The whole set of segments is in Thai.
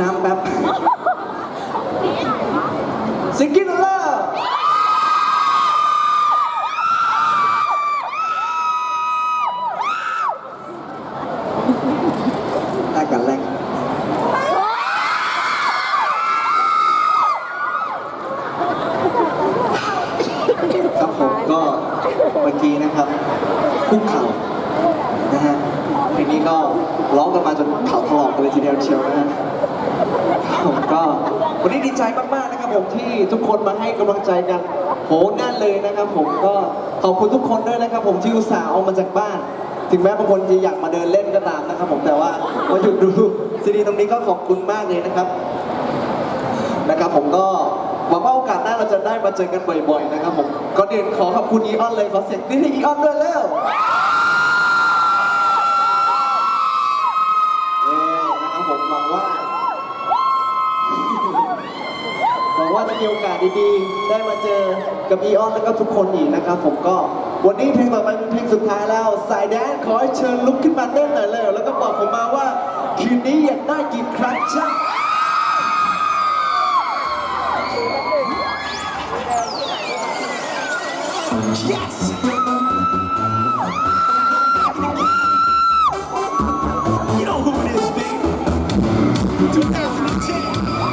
น้ำแป๊บซิกิลเลอร์แรกกันแรกครับผมก็เมื่อกี้นะครับคุกเข่านะฮะเพลงนี้ก็ร้องกันมาจนเข่าถลอกกันเลยทีเดียวเชียวนะฮะ ผมก็วันนี้ดีใจมากๆนะครับผมที่ทุกคนมาให้กำลังใจกันโหแน่นเลยนะครับผมก็ขอบคุณทุกคนด้วยนะครับ ผมที่อุตส่าห์เอามาจากบ้าน ถึงแม้บางคนจะอยากมาเดินเล่นก็ตามนะครับผมแต่ว่ามาหยุดดูซีดีตรงนี้ก็ขอบคุณมากเลยนะครับ นะครับผมก็หวังว่าโอกาสหน้าเราจะได้มาเจอกันบ่อยๆนะครับผมก็เด่นขอขอบคุณอีออนเลยขอเสียงนี่ให้อีออนด้วยเร็วเย้นะครับผมหวังว่า ห ว่าจะมีโอกาสดีๆ ได้มาเจอกับอีออนแล้วก็ทุกคนอีกนะครับ ผมก็วันนี้เพลงต่อไปเป็นเพลงสุดท้ายแล้ว สายแดนขอให้เชิญลุกขึ้นมาเต้นหน่อยเลยแล้วก็บอกผมมาว่าคืนนี้อยากได้กี่ครั้งช่าง You know who it is, baby. 2010.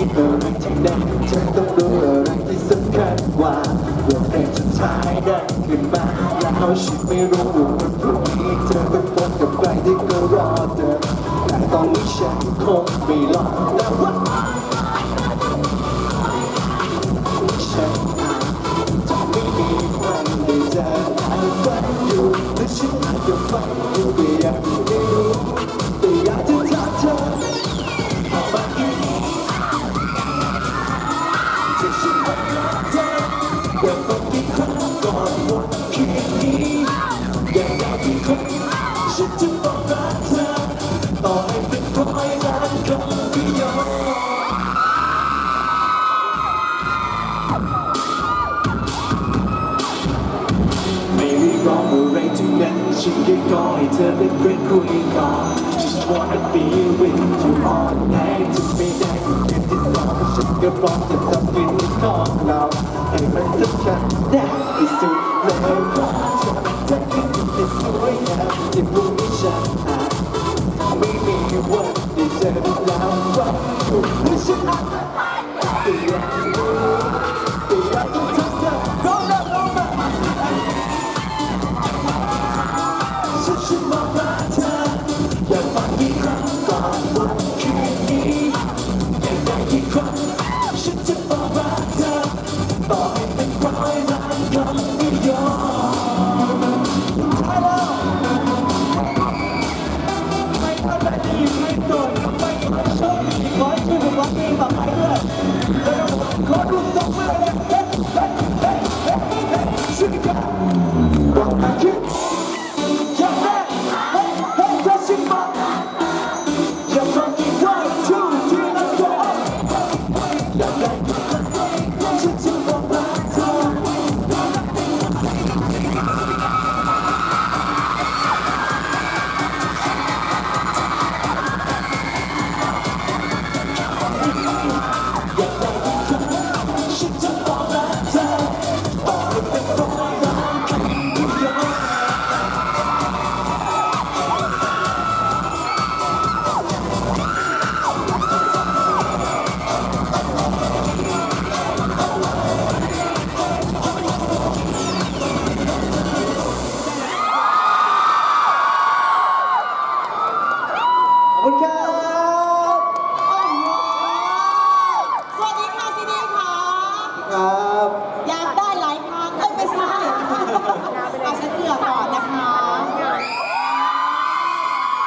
ที่เธอรักที่แดนเธอต้องรู้อะไรที่สำคัญกว่าเรื่องเพลงสุดท้ายได้ขึ้นมาแล้วฉันไม่รู้ว่าวันพรุ่งนี้เธอต้องพบกับใครที่ก็รอเธอแต่ตอนนี้ฉันคงไม่รอแล้ววัน ครั้งฉันจะบอกรักเธอต่อให้เป็นร้อยล้านครั้งก็ยอมไม่เรีร้องอะไรทั้งนั้นฉันแค่ขอให้เธอเป็นเพื่อนคุยก่อน Just wanna be with you all night จะไม่ได้ก็คืนที่สองฉันก็พอมจะท สวยงามที่พรุ่งนี้ฉันอาจไม่มีวันได้เจอแล้วว่าอยู่ที่ฉันอาจแต่อยากรู้แต่อยากจะทำเจอร้องแบบร้องแบบฉันฉันบอกรักเธออยากฟังกี่ครั้งก่อนวันคืน ไป